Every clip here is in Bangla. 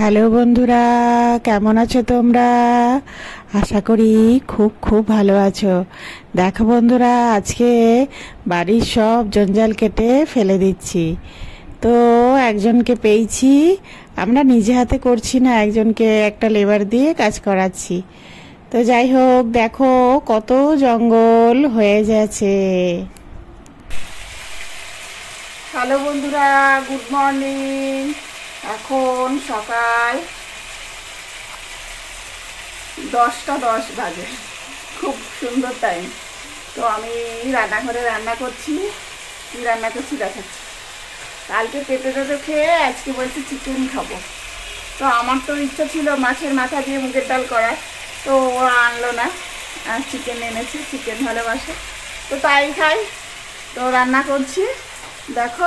হ্যালো বন্ধুরা, কেমন আছো তোমরা? আশা করি খুব খুব ভালো আছো। দেখো বন্ধুরা, আজকে বাড়ির সব জঞ্জাল কেটে ফেলে দিচ্ছি। তো একজনকে পেয়েছি, আমরা নিজে হাতে করছি না, একজনকে একটা লেবার দিয়ে কাজ করাচ্ছি। তো যাই হোক, দেখো কত জঙ্গল হয়ে যাচ্ছে হ্যালো বন্ধুরা, গুড মর্নিং। এখন সকাল দশটা দশ বাজে। খুব সুন্দর টাইম তো আমি রান্নাঘরে রান্না করছি। কি রান্না করছি দেখাচ্ছি কালকে পেঁপে টেপে খেয়ে আজকে বলছি চিকেন খাব। তো আমার তো ইচ্ছা ছিল মাছের মাথা দিয়ে মুগের ডাল করার। তো ওরা আনলো না। আর চিকেন এনেছি চিকেন ভালোবাসে। তো তাই খাই। তো রান্না করছি। দেখো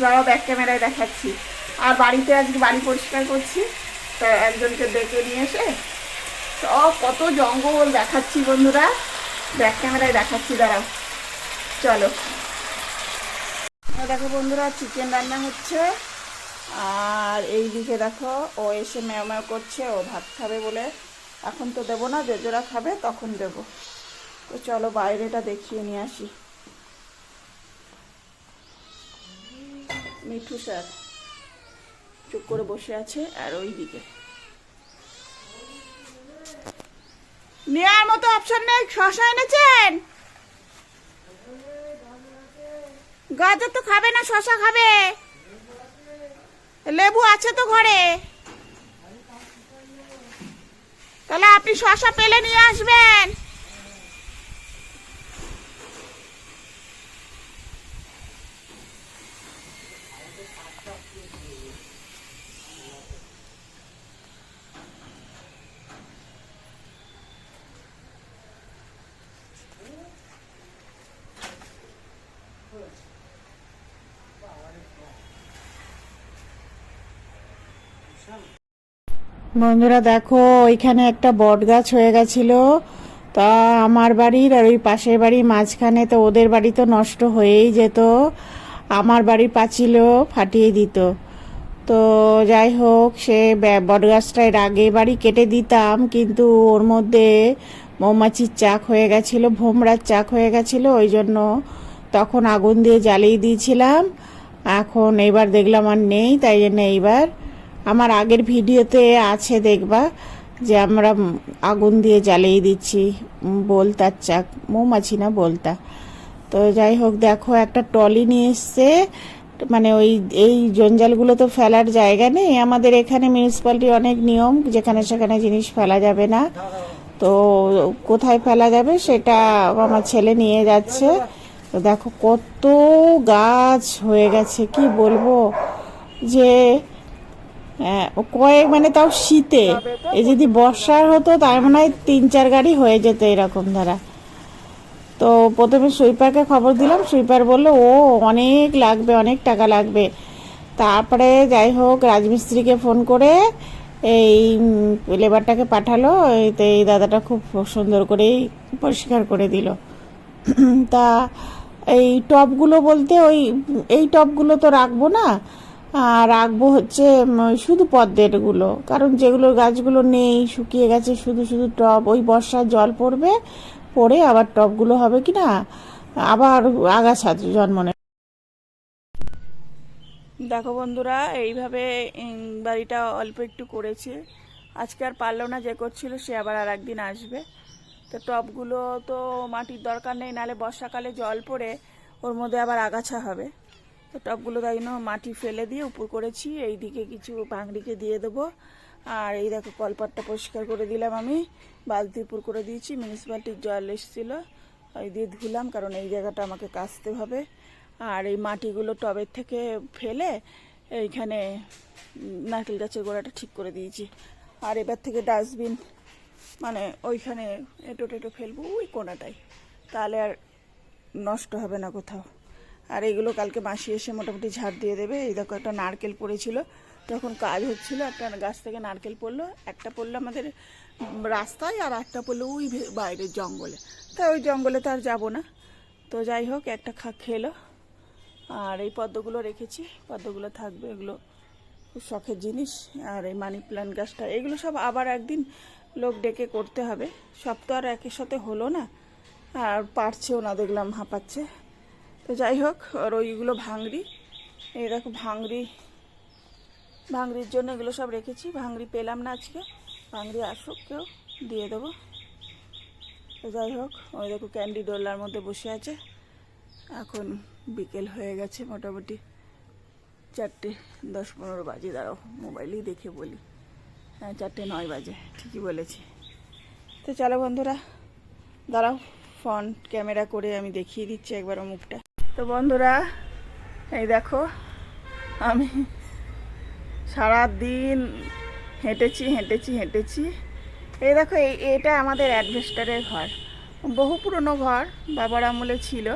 যারা ব্যাক ক্যামেরায় দেখাচ্ছি। আর বাড়িতে আজকে বাড়ি পরিষ্কার করছি। তো একজনকে ডেকে নিয়ে এসে সব কত জঙ্গল দেখাচ্ছি বন্ধুরা। ব্যাক ক্যামেরায় দেখাচ্ছি, দাঁড়াও। চলো। দেখো বন্ধুরা চিকেন রান্না হচ্ছে। আর এই দিকে দেখো, ও এসে ম্যাও ম্যাও করছে, ও ভাত খাবে বলে। এখন তো দেবো না যারা খাবে তখন দেবো। তো চলো বাইরেটা দেখিয়ে নিয়ে আসি। মিঠু স্যার। চুপ করে বসে আছে আর ওই দিকে নেওয়ার মতো অপশন নেই, শশা এনেছেন? গাজর তো খাবে না, শশা খাবে। লেবু আছে তো ঘরে। তাহলে আপনি শশা পেলে নিয়ে আসবেন। বন্ধুরা, দেখো, ওইখানে একটা বট গাছ হয়ে গেছিল। তা আমার বাড়ির আর ওই পাশের বাড়ির মাঝখানে তো ওদের বাড়ি তো নষ্ট হয়েই যেত। আমার বাড়ির পাঁচিলও ফাটিয়ে দিত। তো যাই হোক, সে বট গাছটা এর আগে বাড়ি কেটে দিতাম, কিন্তু ওর মধ্যে মৌমাছির চাক হয়ে গেছিল, ভোমরার চাক হয়ে গেছিল, ওই জন্য তখন আগুন দিয়ে জ্বালিয়ে দিয়েছিলাম। এখন এইবার দেখলাম আর নেই, তাই জন্য এইবার আমার আগের ভিডিওতে আছে দেখবা যে আমরা আগুন দিয়ে জ্বালিয়ে দিচ্ছি বলতার চাক, মৌমাছি না বলতা। তো যাই হোক, দেখো একটা টলি নিয়ে এসছে মানে ওই, এই জঞ্জালগুলো তো ফেলার জায়গা নেই। আমাদের এখানে মিউনিসিপ্যালিটি অনেক নিয়ম, যেখানে সেখানে জিনিস ফেলা যাবে না। তো কোথায় ফেলা যাবে সেটা আমার ছেলে নিয়ে যাচ্ছে। তো দেখো কত গাছ হয়ে গেছে, কি বলব? যে হ্যাঁ, কয়েক মানে তাও শীতে। এই যদি বর্ষার হতো তার মনে হয় তিন চার গাড়ি হয়ে যেত এরকম ধারা। তো প্রথমে সুইপারকে খবর দিলাম সুইপার বলল ও অনেক লাগবে অনেক টাকা লাগবে। তারপরে যাই হোক রাজমিস্ত্রিকে ফোন করে এই লেবারটাকে পাঠালো তো এই দাদাটা খুব সুন্দর করেই পরিষ্কার করে দিল। তা এই টবগুলো বলতে ওই এই টবগুলো তো রাখব না রাখব হচ্ছে শুধু পদ্মেরগুলো কারণ যেগুলো গাছগুলো নেই, শুকিয়ে গেছে, শুধু শুধু টব, ওই বর্ষার জল পড়বে, পড়ে আবার টবগুলো হবে কি না? আবার আগাছা জন্ম নেবে। দেখো বন্ধুরা, এইভাবে বাড়িটা অল্প একটু করেছে। আজকে আর পারল না, যে করছিল সে আবার আর একদিন আসবে। তো টবগুলো তো মাটির দরকার নেই নালে বর্ষাকালে জল পড়ে ওর মধ্যে আবার আগাছা হবে। তো টবগুলো তাই জন্য মাটি ফেলে দিয়ে উপর করেছি। এই দিকে কিছু পাংড়িকে দিয়ে দেবো। আর এই দেখো কলপাটটা পরিষ্কার করে দিলাম আমি। বালতি উপর করে দিয়েছি মিউনিসিপ্যালিটির জল এসেছিল। ওই দিয়ে ধুলাম, কারণ এই জায়গাটা আমাকে কাচতে হবে। আর এই মাটিগুলো টবের থেকে ফেলে এইখানে নারকেল গাছের গোড়াটা ঠিক করে দিয়েছি। আর এবার থেকে ডাস্টবিন মানে ওইখানে এঁটো টেটো ফেলব, ওই কোনাটাই তাহলে আর নষ্ট হবে না কোথাও। আর এগুলো কালকে মাসি এসে মোটামুটি ঝাড় দিয়ে দেবে। এই দেখো একটা নারকেল পড়েছিল। তখন কাজ হচ্ছিল, একটা গাছ থেকে নারকেল পড়ল, একটা পড়ল আমাদের রাস্তায় আর একটা পড়ল ওই বাইরের জঙ্গলে। তাই ওই জঙ্গলে তো আর যাব না। তো যাই হোক, একটা খা খেলো। আর এই পদ্মগুলো রেখেছি। পদ্মগুলো থাকবে, এগুলো খুব শখের জিনিস। আর এই মানি প্ল্যান্ট গাছটা, এগুলো সব আবার একদিন লোক ডেকে করতে হবে। সব তো আর একের সাথে হলো না। আর পারছেও না, দেখলাম হাঁপাচ্ছে। তো যাই হোক আর ওইগুলো ভাঙড়ি। এই দেখো ভাঙড়ি। ভাঙড়ির জন্য এগুলো সব রেখেছি। ভাঙড়ি পেলাম না আজকে। ভাঙড়ি আসুক কেউ, দিয়ে দেবো। তো যাই হোক, ওই দেখো ক্যান্ডি ডোলার মধ্যে বসে আছে। এখন বিকেল হয়ে গেছে মোটামুটি চারটে দশ পনেরো বাজে। দাঁড়াও, মোবাইলেই দেখে বলি। হ্যাঁ চারটে নয় বাজে, ঠিকই বলেছি। তো চলো বন্ধুরা, দাঁড়াও, ফ্রন্ট ক্যামেরা করে আমি দেখিয়ে দিচ্ছি একবার মুখটা। তো বন্ধুরা, এই দেখো, আমি সারা দিন হেঁটেছি হেঁটেছি হেঁটেছি। এই দেখো, এই, এটা আমাদের অ্যাডভেস্টারের ঘর। বহু পুরনো ঘর বাবার আমলে ছিল।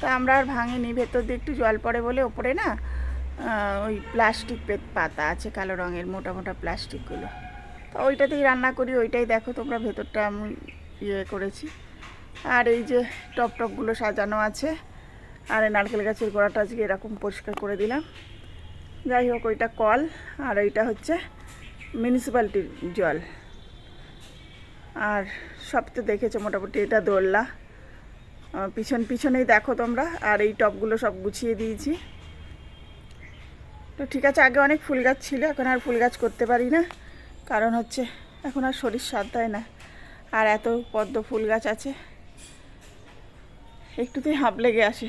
তা আমরা আর ভাঙিনি, ভেতর দিয়ে একটু জল পড়ে বলে ওপরে না ওই প্লাস্টিক পাতা আছে কালো রঙের, মোটা মোটা প্লাস্টিকগুলো। তো ওইটাতেই রান্না করি, ওইটাই দেখো তোমরা ভেতরটা আমি ইয়ে করেছি। আর এই যে টপ টপগুলো সাজানো আছে আর এই নারকেল গাছের গোড়াটা আজকে এরকম পরিষ্কার করে দিলাম। যাই হোক, ওইটা কল আর ওইটা হচ্ছে মিউনিসিপ্যালিটির জল। আর সব তো দেখেছ মোটামুটি, এটা দোল্লা পিছন পিছনেই দেখো তোমরা, আর এই টপগুলো সব গুছিয়ে দিয়েছি। তো ঠিক আছে, আগে অনেক ফুল গাছ ছিল, এখন আর ফুল গাছ করতে পারি না। কারণ হচ্ছে, এখন আর শরীর সাথ দেয় না। আর এত পদ্ম ফুল গাছ আছে। একটুতেই হাঁপ লেগে আসে।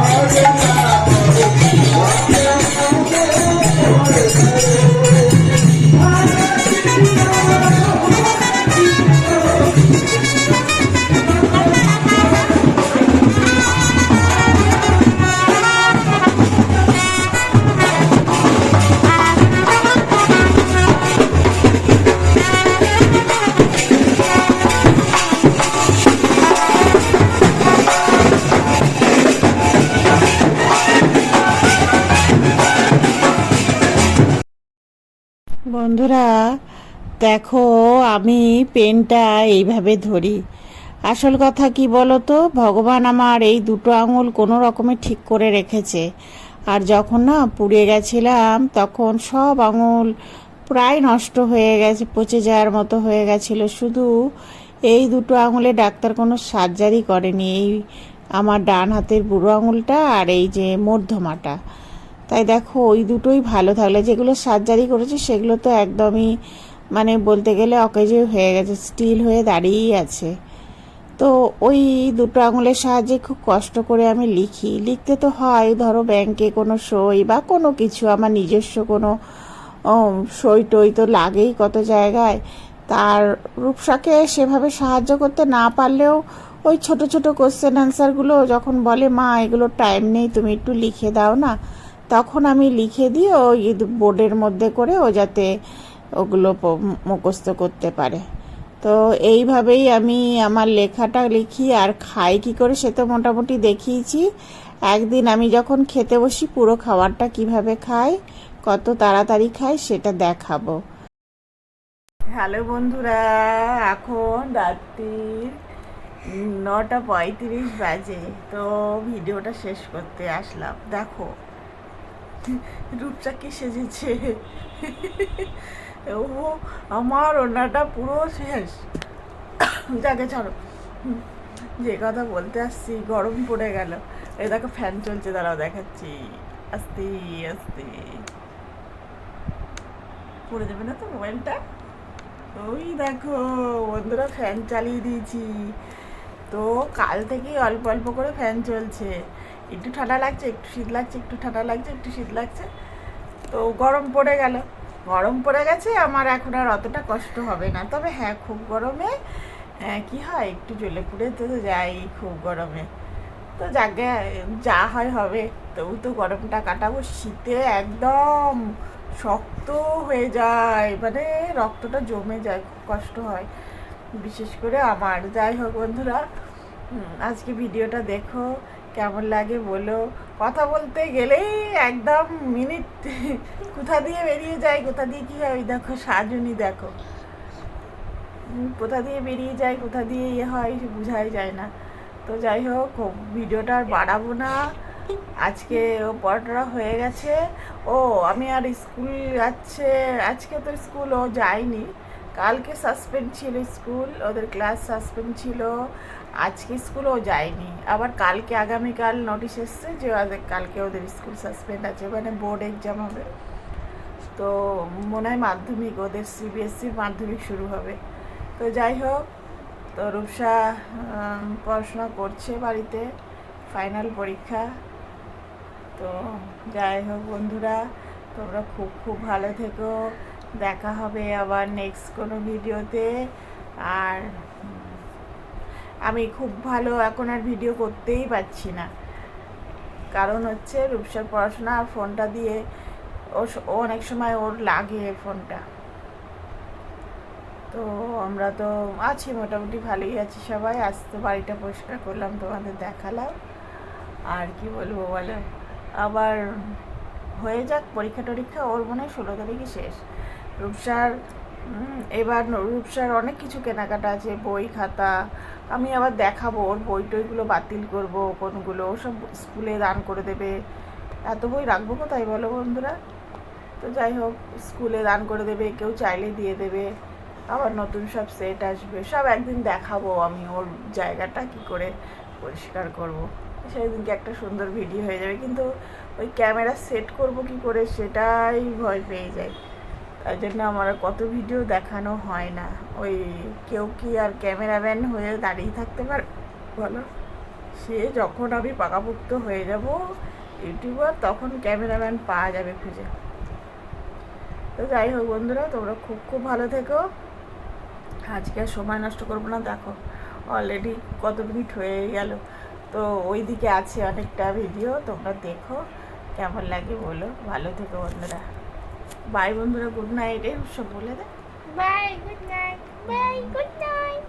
বন্ধুরা, দেখো আমি পেনটা এইভাবে ধরি। আসল কথা কি বলো তো ভগবান আমার এই দুটো আঙুল কোনো রকমে ঠিক করে রেখেছে। আর যখন না পুড়ে গেছিলাম, তখন সব আঙুল প্রায় নষ্ট হয়ে গেছে, পচে যাওয়ার মতো হয়ে গেছিল। শুধু এই দুটো আঙুলে ডাক্তার কোনো সার্জারি করেনি। এই আমার ডান হাতের বুড়ো আঙুলটা আর এই যে মধ্যমাটা। তাই দেখো, ওই দুটোই ভালো থাকলে, যেগুলো সার্জারি করেছে, সেগুলো তো একদমই মানে বলতে গেলে অকেজে হয়ে গেছে, স্টিল হয়ে দাঁড়িয়েই আছে। তো ওই দুটো আঙুলের সাহায্যে খুব কষ্ট করে আমি লিখি। লিখতে তো হয়, ধরো ব্যাংকে কোনো সই বা কোনো কিছু, আমার নিজস্ব কোনো সই টই তো লাগেই কত জায়গায়। তার রূপসাকে সেভাবে সাহায্য করতে না পারলেও, ওই ছোট ছোট কোশ্চেন অ্যান্সারগুলো যখন বলে, মা, এগুলো টাইম নেই, তুমি একটু লিখে দাও না। তখন আমি লিখে দিই ওই বোর্ডের মধ্যে করে ও যাতে ওগুলো মুখস্থ করতে পারে। তো এইভাবেই আমি আমার লেখাটা লিখি আর খাই কি করে সে তো মোটামুটি দেখিয়েছি। একদিন আমি যখন খেতে বসি পুরো খাবারটা কীভাবে খাই, কত তাড়াতাড়ি খাই সেটা দেখাবো। হ্যালো বন্ধুরা, এখন রাত্রির নটা পঁয়ত্রিশ বাজে। তো ভিডিওটা শেষ করতে আসলাম। দেখো রূপচা কি সেজেছে। ও আমার ওনাটা পুরো শেষ। যাকে ছাড়ো। যে কথা বলতে আসছি, গরম পড়ে গেল। এই দেখো ফ্যান চলছে, দাঁড়াও দেখাচ্ছি। আস্তে আস্তে। পড়ে যাবে না তো মোবাইলটা? ওই দেখো, বন্ধুরা ফ্যান চালিয়ে দিয়েছি। তো কাল থেকেই অল্প অল্প করে ফ্যান চলছে। একটু ঠান্ডা লাগছে একটু শীত লাগছে একটু ঠান্ডা লাগছে একটু শীত লাগছে। তো গরম পড়ে গেল। গরম পড়ে গেছে আমার এখন আর অতটা কষ্ট হবে না। তবে হ্যাঁ খুব গরমে হ্যাঁ, কি হয় একটু জ্বলে পুড়ে তো যাই খুব গরমে। তো যাকে যা হয় হবে তবু তো গরমটা কাটাবো। শীতে একদম শক্ত হয়ে যায় মানে রক্তটা জমে যায় খুব কষ্ট হয়। বিশেষ করে আমার যাই হোক বন্ধুরা আজকে ভিডিওটা দেখো। কেমন লাগে বলো। কথা বলতে গেলেই একদম মিনিট কোথা দিয়ে বেরিয়ে যায়, কোথা দিয়ে কী হয় দেখো, সাজুনি দেখো। কোথা দিয়ে বেরিয়ে যায়, কোথা দিয়ে ইয়ে হয় বোঝাই যায় না। তো যাই হোক ভিডিওটা আর বাড়াবো না। আজকে ও পড়াটা হয়ে গেছে। ও, আমি আর স্কুল যাচ্ছে, আজকে তো স্কুল ও যায়নি। কালকে সাসপেন্ড ছিল স্কুল, ওদের ক্লাস সাসপেন্ড ছিল। আজকে স্কুল ও যায়নি। আবার কালকে আগামীকাল নোটিশ এসছে যে কালকে ওদের স্কুল সাসপেন্ড আছে মানে বোর্ড এক্সাম হবে। তো মনে হয় মাধ্যমিক, ওদের সিবিএসসি মাধ্যমিক শুরু হবে। তো যাই হোক, তো রূপসা পড়াশোনা করছে বাড়িতে ফাইনাল পরীক্ষা। তো যাই হোক বন্ধুরা, তোমরা খুব খুব ভালো থেকো। দেখা হবে আবার নেক্সট কোনো ভিডিওতে আর আমি খুব ভালো এখন আর ভিডিও করতেই পারছি না। কারণ হচ্ছে রূপসার পড়াশোনা আর ফোনটা দিয়ে ও অনেক সময় ওর লাগে ফোনটা। তো আমরা তো আছি, মোটামুটি ভালোই আছি সবাই। আজ তো বাড়িটা পরিষ্কার করলাম, তোমাদের দেখালাম। আর কি বলব বলো? আবার হয়ে যাক পরীক্ষা টরীক্ষা ওর মনে হয় ষোলো তারিখে শেষ। রূপসার এবার রূপসার অনেক কিছু কেনাকাটা আছে, বই খাতা। আমি আবার দেখাবো ওর বই টইগুলো বাতিল করব, কোনগুলো। সব স্কুলে দান করে দেবে। এত বই রাখব কোথায় বলো বন্ধুরা? তো যাই হোক, স্কুলে দান করে দেবে, কেউ চাইলে দিয়ে দেবে। আবার নতুন সব সেট আসবে। সব একদিন দেখাবো আমি ওর জায়গাটা কি করে পরিষ্কার করব। সেই দিনকে একটা সুন্দর ভিডিও হয়ে যাবে। কিন্তু ওই ক্যামেরা সেট করব কি করে সেটাই ভয় পেয়ে যায়। তাই জন্য আমার কত ভিডিও দেখানো হয় না। ওই কেউ কি আর ক্যামেরাম্যান হয়ে দাঁড়িয়ে থাকতে পারে? বলো। সে যখন আমি পাকাপুক্ত হয়ে যাব ইউটিউবার, তখন ক্যামেরাম্যান পাওয়া যাবে খুঁজে। তো যাই হোক বন্ধুরা, তোমরা খুব খুব ভালো থেকো। আজকে আর সময় নষ্ট করব না, দেখো অলরেডি কত মিনিট হয়ে গেল। তো ওই দিকে আছে অনেকটা ভিডিও তোমরা দেখো, কেমন লাগে বলো। ভালো থেকো বন্ধুরা। বাই বন্ধুরা গুড নাইট এই বলে দেয় bye good night bye good night